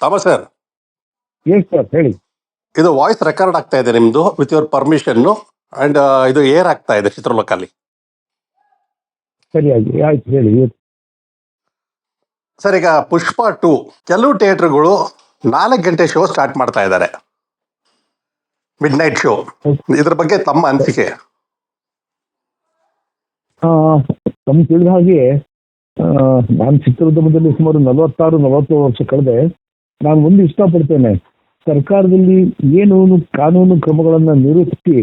Thomas sir. ಏನ್ sir ಹೇಳಿ. ಇದು ವಾಯ್ಸ್ ರೆಕಾರ್ಡ್ ಆಗ್ತಾ ಇದೆ ನಿಮ್ದು ವಿತ್ ಯುವರ್ ಪರ್ಮಿಷನ್ ಅಂಡ್ ಇದು ಏರ್ ಆಗ್ತಾ ಇದೆ ಚಿತ್ರಲೋಕಲ್ಲಿ. ಸರಿಯಾಗಿ ಆಯ್ತು ಹೇಳಿ ಸರ್ ಈಗ ಪುಷ್ಪ ಟು. ಕೆಲವು ಥಿಯೇಟರ್ಗಳು ನಾಲ್ಕು ಗಂಟೆ ಶೋ ಸ್ಟಾರ್ಟ್ ಮಾಡ್ತಾ ಇದ್ದಾರೆ. ಮಿಡ್ ನೈಟ್ ಶೋ ಇದ್ರ ಬಗ್ಗೆ ತಮ್ಮ ಅನಿಸಿಕೆ? ಆ, ತಮ್ಗೆ ತಿಳಿದ ಹಾಗೆ ನಾನು ಚಿತ್ರೋದ್ಯಮದಲ್ಲಿ ಸುಮಾರು ನಲವತ್ತಾರು ನಲವತ್ತು ವರ್ಷ ಕಳೆದೆ. ನಾನು ಒಂದು ಇಷ್ಟಪಡ್ತೇನೆ. ಸರ್ಕಾರದಲ್ಲಿ ಏನು ಕಾನೂನು ಕ್ರಮಗಳನ್ನು ನಿರೂಪಿಸಿ,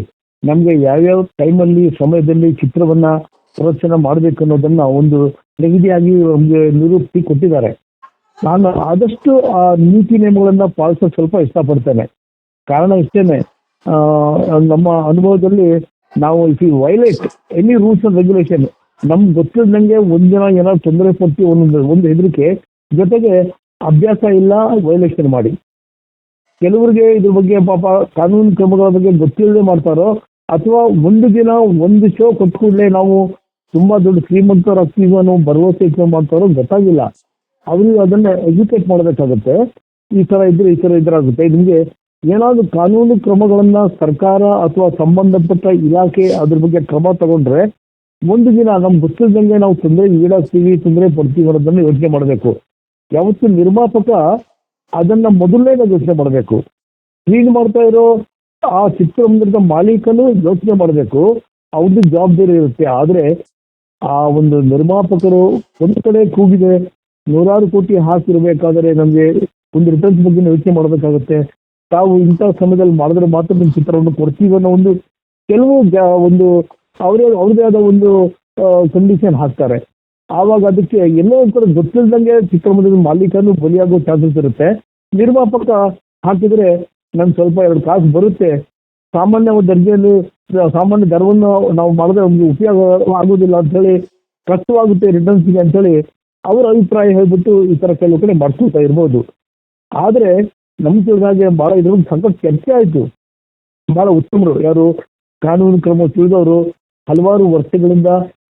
ನಮಗೆ ಯಾವ್ಯಾವ ಟೈಮಲ್ಲಿ, ಸಮಯದಲ್ಲಿ ಚಿತ್ರವನ್ನು ಪ್ರದರ್ಶನ ಮಾಡಬೇಕು ಅನ್ನೋದನ್ನ ಒಂದು ನಿಗದಿಯಾಗಿ ನಮಗೆ ನಿರೂಪಿಸಿ ಕೊಟ್ಟಿದ್ದಾರೆ. ನಾನು ಆದಷ್ಟು ಆ ನೀತಿ ನಿಯಮಗಳನ್ನು ಪಾಲಿಸೋಕೆ ಸ್ವಲ್ಪ ಇಷ್ಟಪಡ್ತೇನೆ. ಕಾರಣ ಇಷ್ಟೇನೆ ನಮ್ಮ ಅನುಭವದಲ್ಲಿ ನಾವು if you violate any rules and regulation ನಮ್ಗೆ ಗೊತ್ತಿದ್ದಂಗೆ ಒಂದಿನ ಏನಾದ್ರು ತೊಂದರೆ ಕೊಟ್ಟು ಒಂದೊಂದು ಒಂದು ಹೆದರಿಕೆ, ಜೊತೆಗೆ ಅಭ್ಯಾಸ ಇಲ್ಲ ವೈಲೇಷನ್ ಮಾಡಿ. ಕೆಲವರಿಗೆ ಇದ್ರ ಬಗ್ಗೆ ಪಾಪ ಕಾನೂನು ಕ್ರಮಗಳ ಬಗ್ಗೆ ಗೊತ್ತಿಲ್ಲದೆ ಮಾಡ್ತಾರೋ, ಅಥವಾ ಒಂದು ದಿನ ಒಂದು ಶೋ ಕೊಟ್ಟ ಕೂಡಲೇ ನಾವು ತುಂಬಾ ದೊಡ್ಡ ಶ್ರೀಮಂತರಾಗ್ತೀವಿ ಅನ್ನೋ ಭರವಸೆ ಇಟ್ಕೊಂಡು ಮಾಡ್ತಾರೋ ಗೊತ್ತಾಗಿಲ್ಲ. ಅವ್ರಿಗೆ ಅದನ್ನ ಎಜುಕೇಟ್ ಮಾಡಬೇಕಾಗುತ್ತೆ. ಈ ತರ ಇದ್ರೆ ಈ ತರ ಇದ್ರಾಗುತ್ತೆ. ನಿಮಗೆ ಏನಾದ್ರು ಕಾನೂನು ಕ್ರಮಗಳನ್ನ ಸರ್ಕಾರ ಅಥವಾ ಸಂಬಂಧಪಟ್ಟ ಇಲಾಖೆ ಅದ್ರ ಬಗ್ಗೆ ಕ್ರಮ ತಗೊಂಡ್ರೆ ಒಂದು ದಿನ ನಮ್ಗೆ ಗೊತ್ತಿದ್ದಂಗೆ ನಾವು ತೊಂದರೆ ಈಡಾಗ್ತೀವಿ, ತೊಂದರೆ ಪಡ್ತೀವಿ ಅನ್ನೋದನ್ನ ಯೋಚನೆ ಮಾಡಬೇಕು. ಯಾವತ್ತು ನಿರ್ಮಾಪಕ ಅದನ್ನ ಮೊದಲನೇ ಯೋಚನೆ ಮಾಡಬೇಕು. ಸ್ಕ್ರೀನ್ ಮಾಡ್ತಾ ಇರೋ ಆ ಚಿತ್ರಮಂದಿರದ ಮಾಲೀಕನು ಯೋಚನೆ ಮಾಡಬೇಕು. ಅವ್ರದ್ದು ಜವಾಬ್ದಾರಿ ಇರುತ್ತೆ. ಆದ್ರೆ ಆ ಒಂದು ನಿರ್ಮಾಪಕರು ಒಂದು ಕಡೆ ಕೂಗಿದೆ. ನೂರಾರು ಕೋಟಿ ಹಾಕಿರ್ಬೇಕಾದ್ರೆ ನಮ್ಗೆ ಒಂದು ರಿಟರ್ನ್ಸ್ ಬಗ್ಗೆ ಯೋಚನೆ ಮಾಡಬೇಕಾಗುತ್ತೆ. ತಾವು ಇಂಥ ಸಮಯದಲ್ಲಿ ಮಾಡಿದ್ರೆ ಮಾತ್ರ ನಿಮ್ಮ ಚಿತ್ರವನ್ನು ಕೊಡ್ತೀವಿ ಅನ್ನೋ ಒಂದು ಕೆಲವು ಒಂದು ಅವರೇ ಅವ್ರದೇ ಆದ ಒಂದು ಕಂಡೀಷನ್ ಹಾಕ್ತಾರೆ. ಆವಾಗ ಅದಕ್ಕೆ ಎಲ್ಲೋ ಕಡೆ ಗೊತ್ತಿಲ್ದಂಗೆ ಚಿತ್ರಮಂದಿರದ ಮಾಲೀಕನು ಬಲಿಯಾಗೋ ಚಾನ್ಸಸ್ ಇರುತ್ತೆ. ನಿರ್ಮಾಪಕ ಹಾಕಿದ್ರೆ ನನ್ ಸ್ವಲ್ಪ ಎರಡು ಕಾಸು ಬರುತ್ತೆ. ಸಾಮಾನ್ಯ ದರ್ಜೆಯಲ್ಲಿ, ಸಾಮಾನ್ಯ ದರವನ್ನು ನಾವು ಮಾಡಿದ್ರೆ ಒಂದು ಉಪಯೋಗ ಆಗೋದಿಲ್ಲ ಹೇಳಿ, ಕಷ್ಟವಾಗುತ್ತೆ ರಿಟರ್ನ್ಸ್ಗೆ ಅಂತೇಳಿ ಅವರ ಅಭಿಪ್ರಾಯ ಹೇಳ್ಬಿಟ್ಟು ಈ ತರ ಕೆಲವು ಕಡೆ ಮಾಡ್ಕೊಳ್ತಾ ಇರ್ಬೋದು. ಆದ್ರೆ ನಮ್ ತಿಳಿದಾಗೆ ಬಹಳ ಇದ್ರ ಸಂಕಟ ಚರ್ಚೆ ಆಯ್ತು. ಬಹಳ ಉತ್ತಮರು ಯಾರು, ಕಾನೂನು ಕ್ರಮ ತಿಳಿದವರು ಹಲವಾರು ವರ್ಷಗಳಿಂದ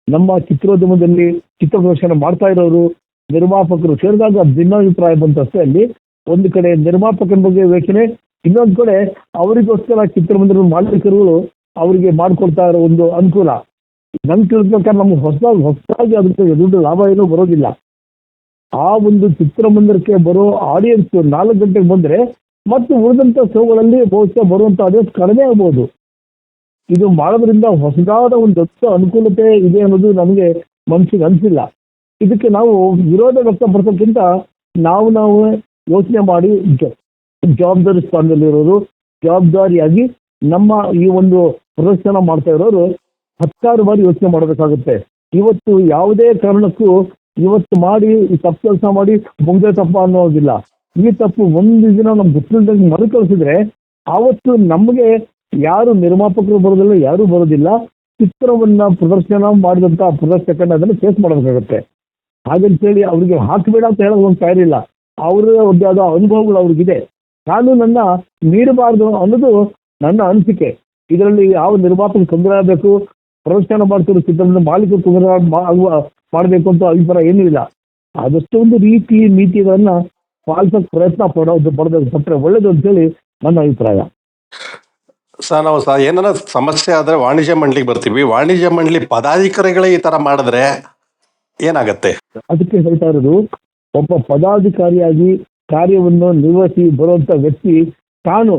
ನಮ್ಮ ಚಿತ್ರೋದ್ಯಮದಲ್ಲಿ ಚಿತ್ರ ಪ್ರದರ್ಶನ ಮಾಡ್ತಾ ಇರೋರು ನಿರ್ಮಾಪಕರು ಸೇರಿದಾಗ ಭಿನ್ನಾಭಿಪ್ರಾಯ ಬಂತಷ್ಟೇ ಅಲ್ಲಿ. ಒಂದು ಕಡೆ ನಿರ್ಮಾಪಕನ ಬಗ್ಗೆ ಯೋಚನೆ, ಇನ್ನೊಂದು ಕಡೆ ಅವರಿಗೋಸ್ಕರ ಚಿತ್ರಮಂದಿರದ ಮಾಲೀಕರುಗಳು ಅವರಿಗೆ ಮಾಡಿಕೊಡ್ತಾ ಇರೋ ಒಂದು ಅನುಕೂಲ. ನಂಗೆ ತಿಳಿದ ಪ್ರಕಾರ ನಮ್ಗೆ ಹೊಸದಾಗಿ ಹೊಸದಾಗಿ ಅದಕ್ಕೆ ದುಡ್ಡು ಲಾಭ ಏನೂ ಬರೋದಿಲ್ಲ. ಆ ಒಂದು ಚಿತ್ರಮಂದಿರಕ್ಕೆ ಬರೋ ಆಡಿಯನ್ಸ್ ನಾಲ್ಕು ಗಂಟೆಗೆ ಬಂದ್ರೆ ಮತ್ತು ಉಳಿದಂತ ಶೋಗಳಲ್ಲಿ ಬಹುಶಃ ಬರುವಂಥ ಆಡಿಯನ್ಸ್ ಕಡಿಮೆ ಆಗ್ಬೋದು. ಇದು ಮಾಡೋದ್ರಿಂದ ಹೊಸದಾದ ಒಂದು ದೊಡ್ಡ ಅನುಕೂಲತೆ ಇದೆ ಅನ್ನೋದು ನಮಗೆ ಮನಸ್ಸಿಗೆ ಅನಿಸಿಲ್ಲ. ಇದಕ್ಕೆ ನಾವು ವಿರೋಧ ವ್ಯಕ್ತಪಡಿಸೋಕ್ಕಿಂತ ನಾವು ನಾವು ಯೋಚನೆ ಮಾಡಿ ಜವಾಬ್ದಾರಿ ಸ್ಥಾನದಲ್ಲಿರೋರು, ಜವಾಬ್ದಾರಿಯಾಗಿ ನಮ್ಮ ಈ ಒಂದು ಪ್ರದರ್ಶನ ಮಾಡ್ತಾ ಇರೋರು ಹತ್ತಾರು ಬಾರಿ ಯೋಚನೆ ಮಾಡಬೇಕಾಗುತ್ತೆ. ಇವತ್ತು ಯಾವುದೇ ಕಾರಣಕ್ಕೂ ಇವತ್ತು ಮಾಡಿ, ಈ ತಪ್ಪು ಕೆಲಸ ಮಾಡಿ ಮುಂದೆ ತಪ್ಪ ಅನ್ನೋದಿಲ್ಲ. ಈ ತಪ್ಪು ಒಂದು ದಿನ ನಮ್ಮ ಗೊತ್ತಿಲ್ಲದಂಗೆ ಮರುಕಳಿಸಿದ್ರೆ, ಆವತ್ತು ನಮಗೆ ಯಾರು ನಿರ್ಮಾಪಕರು ಬರೋದಿಲ್ಲ, ಯಾರು ಬರೋದಿಲ್ಲ. ಚಿತ್ರವನ್ನ ಪ್ರದರ್ಶನ ಮಾಡಿದಂತ ಪ್ರದರ್ಶಕನ ಅದನ್ನು ಫೇಸ್ ಮಾಡಬೇಕಾಗುತ್ತೆ. ಹಾಗಂತೇಳಿ ಅವ್ರಿಗೆ ಹಾಕಬೇಡ ಅಂತ ಹೇಳೋದು ಒಂದು ತಯಾರಿಲ್ಲ ಅವರ ಒಂದು ಆದ ಅನುಭವಗಳು ಅವ್ರಿಗಿದೆ. ನಾನು ನನ್ನ ನೀಡಬಾರದು ಅನ್ನೋದು ನನ್ನ ಅನಿಸಿಕೆ. ಇದರಲ್ಲಿ ಯಾವ ನಿರ್ಮಾಪಕ ತೊಂದರೆ ಆಗಬೇಕು, ಪ್ರದರ್ಶನ ಮಾಡ್ತಿರೋ ಚಿತ್ರದ ಮಾಲೀಕರು ತೊಂದರೆ ಮಾಡಬೇಕು ಅಂತ ಅಭಿಪ್ರಾಯ ಏನೂ ಇಲ್ಲ. ಅದಷ್ಟೊಂದು ರೀತಿ ನೀತಿಗಳನ್ನ ಪಾಲಿಸೋಕೆ ಪ್ರಯತ್ನ ಪಡೋದು ಪಡೋದು ಪಟ್ಟರೆ ಒಳ್ಳೇದು ಅಂತೇಳಿ ನನ್ನ ಅಭಿಪ್ರಾಯ. ಸರ್, ನಾವು ಸರ್ ಏನಾರ ಸಮಸ್ಯೆ ಆದ್ರೆ ವಾಣಿಜ್ಯ ಮಂಡಳಿಗೆ ಬರ್ತೀವಿ. ವಾಣಿಜ್ಯ ಮಂಡಳಿ ಪದಾಧಿಕಾರಿಗಳೇ ಈ ತರ ಮಾಡಿದ್ರೆ ಏನಾಗತ್ತೆ? ಅದಕ್ಕೆ ಹೇಳ್ತಾ ಇರೋದು, ಒಬ್ಬ ಪದಾಧಿಕಾರಿಯಾಗಿ ಕಾರ್ಯವನ್ನು ನಿರ್ವಹಿಸಿ ಬರುವಂತ ವ್ಯಕ್ತಿ ತಾನು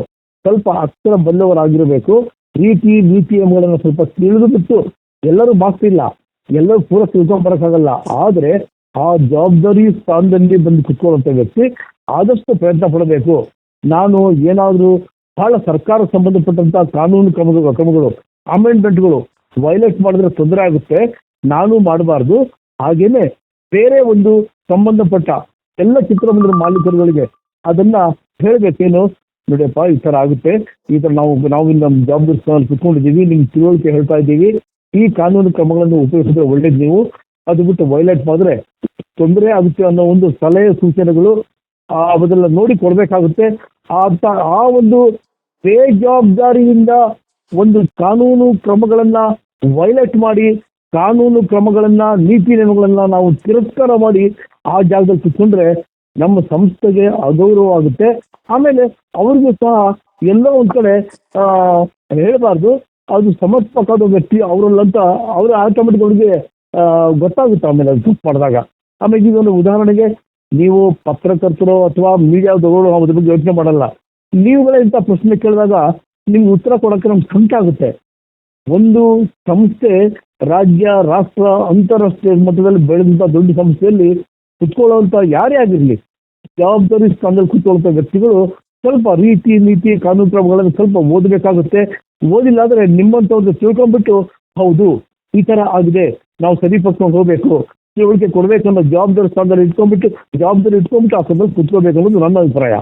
ಸ್ವಲ್ಪ ಹತ್ತಿರ ಬಂದವರಾಗಿರಬೇಕು. ರೀತಿ, ನೀತಿ ಎಂಬುದನ್ನು ಸ್ವಲ್ಪ ತಿಳಿದು ಬಿಟ್ಟು ಎಲ್ಲರೂ ಬಾಕ್ತಿಲ್ಲ ಎಲ್ಲರೂ ಪೂರ ತಿಳ್ಕೊಂಡ್ ಬರೋಕ್ಕಾಗಲ್ಲ ಆದ್ರೆ ಆ ಜವಾಬ್ದಾರಿ ಸ್ಥಾನದಲ್ಲಿ ಬಂದು ಕುತ್ಕೊಳ್ಳುವಂತ ವ್ಯಕ್ತಿ ಆದಷ್ಟು ಪ್ರಯತ್ನ ಪಡಬೇಕು. ನಾನು ಏನಾದ್ರೂ ಬಹಳ ಸರ್ಕಾರ ಸಂಬಂಧಪಟ್ಟಂತಹ ಕಾನೂನು ಕ್ರಮಗಳು ಕ್ರಮಗಳು ಅಮೆಂಡ್ಮೆಂಟ್ಗಳು ವೈಲೇಟ್ ಮಾಡಿದ್ರೆ ತೊಂದರೆ ಆಗುತ್ತೆ. ನಾನು ಮಾಡಬಾರ್ದು. ಹಾಗೇನೆ ಬೇರೆ ಒಂದು ಸಂಬಂಧಪಟ್ಟ ಎಲ್ಲ ಚಿತ್ರಮಂದಿರ ಮಾಲೀಕರುಗಳಿಗೆ ಅದನ್ನ ಹೇಳ್ಬೇಕೇನು? ನೋಡಿಯಪ್ಪ ಈ ತರ ಆಗುತ್ತೆ. ಈ ತರ ನಾವು ನಾವು ನಮ್ಮ ಜವಾಬ್ದಾರಿ ಕುತ್ಕೊಂಡಿದ್ದೀವಿ. ನಿಮ್ಗೆ ತಿಳುವಳಿಕೆ ಹೇಳ್ತಾ ಇದ್ದೀವಿ. ಈ ಕಾನೂನು ಕ್ರಮಗಳನ್ನು ಉಪಯೋಗಿಸಿದ್ರೆ ಒಳ್ಳೇದು ನೀವು. ಅದು ಬಿಟ್ಟು ವೈಲೇಟ್ ಮಾಡಿದ್ರೆ ತೊಂದರೆ ಆಗುತ್ತೆ ಅನ್ನೋ ಒಂದು ಸಲಹೆ ಸೂಚನೆಗಳು ಅದೆಲ್ಲ ನೋಡಿ ಕೊಡ್ಬೇಕಾಗುತ್ತೆ. ಆ ತ- ಆ ಒಂದು ಬೇಜವಾಬ್ದಾರಿಯಿಂದ ಒಂದು ಕಾನೂನು ಕ್ರಮಗಳನ್ನ ವೈಲೇಟ್ ಮಾಡಿ, ಕಾನೂನು ಕ್ರಮಗಳನ್ನ, ನೀತಿ ನಿಯಮಗಳನ್ನ ನಾವು ತಿರಸ್ಕಾರ ಮಾಡಿ ಆ ಜಾಗದಲ್ಲಿ ಕುತ್ಕೊಂಡ್ರೆ ನಮ್ಮ ಸಂಸ್ಥೆಗೆ ಅಗೌರವ ಆಗುತ್ತೆ. ಆಮೇಲೆ ಅವ್ರಿಗೂ ಸಹ ಎಲ್ಲ ಒಂದ್ ಕಡೆ ಹೇಳ್ಬಾರ್ದು. ಅದು ಸಮರ್ಪಕವಾದ ವ್ಯಕ್ತಿ ಅವರಲ್ಲಂತ ಅವ್ರ ಆಟೋಮೆಟಿಕ್ ಅವ್ರಿಗೆ ಗೊತ್ತಾಗುತ್ತೆ ಆಮೇಲೆ ಅದು ಮಾಡಿದಾಗ. ಆಮೇಲೆ ಒಂದು ಉದಾಹರಣೆಗೆ ನೀವು ಪತ್ರಕರ್ತರು ಅಥವಾ ಮೀಡಿಯಾದವರು ಅದ್ರ ಬಗ್ಗೆ ಯೋಚನೆ ಮಾಡಲ್ಲ. ನೀವುಗಳೇ ಇಂಥ ಪ್ರಶ್ನೆ ಕೇಳಿದಾಗ ನಿಮ್ಗೆ ಉತ್ತರ ಕೊಡೋಕೆ ನಮ್ಗೆ ಸಂಕಟ ಆಗುತ್ತೆ. ಒಂದು ಸಂಸ್ಥೆ ರಾಜ್ಯ, ರಾಷ್ಟ್ರ, ಅಂತಾರಾಷ್ಟ್ರೀಯ ಮಟ್ಟದಲ್ಲಿ ಬೆಳೆದಂಥ ದೊಡ್ಡ ಸಂಸ್ಥೆಯಲ್ಲಿ ಕುತ್ಕೊಳ್ಳೋವಂಥ ಯಾರೇ ಆಗಿರಲಿ, ಜವಾಬ್ದಾರಿ ಸ್ಥಾನದಲ್ಲಿ ಕುತ್ಕೊಳ್ಳುವಂತ ವ್ಯಕ್ತಿಗಳು ಸ್ವಲ್ಪ ರೀತಿ ನೀತಿ ಕಾನೂನು ಕ್ರಮಗಳನ್ನು ಸ್ವಲ್ಪ ಓದಬೇಕಾಗುತ್ತೆ. ಓದಿಲ್ಲ ಆದರೆ ನಿಮ್ಮಂಥವ್ರದ್ದು ತಿಳ್ಕೊಂಡ್ಬಿಟ್ಟು ಹೌದು, ಈ ಥರ ಆಗಿದೆ, ನಾವು ಸರಿಪಡ್ಕೊಂಡು ಹೋಗಬೇಕು. ತಿಳುವಳಿಕೆ ಕೊಡಬೇಕು ಅನ್ನೋ ಜವಾಬ್ದಾರಿ ಸ್ಥಾನದಲ್ಲಿ ಇಟ್ಕೊಂಡ್ಬಿಟ್ಟು ಜವಾಬ್ದಾರಿ ಇಟ್ಕೊಂಡ್ಬಿಟ್ಟು ಆ ಸಭೆಯಲ್ಲಿ ಕುತ್ಕೋಬೇಕು ಅನ್ನೋದು ನನ್ನ ಅಭಿಪ್ರಾಯ.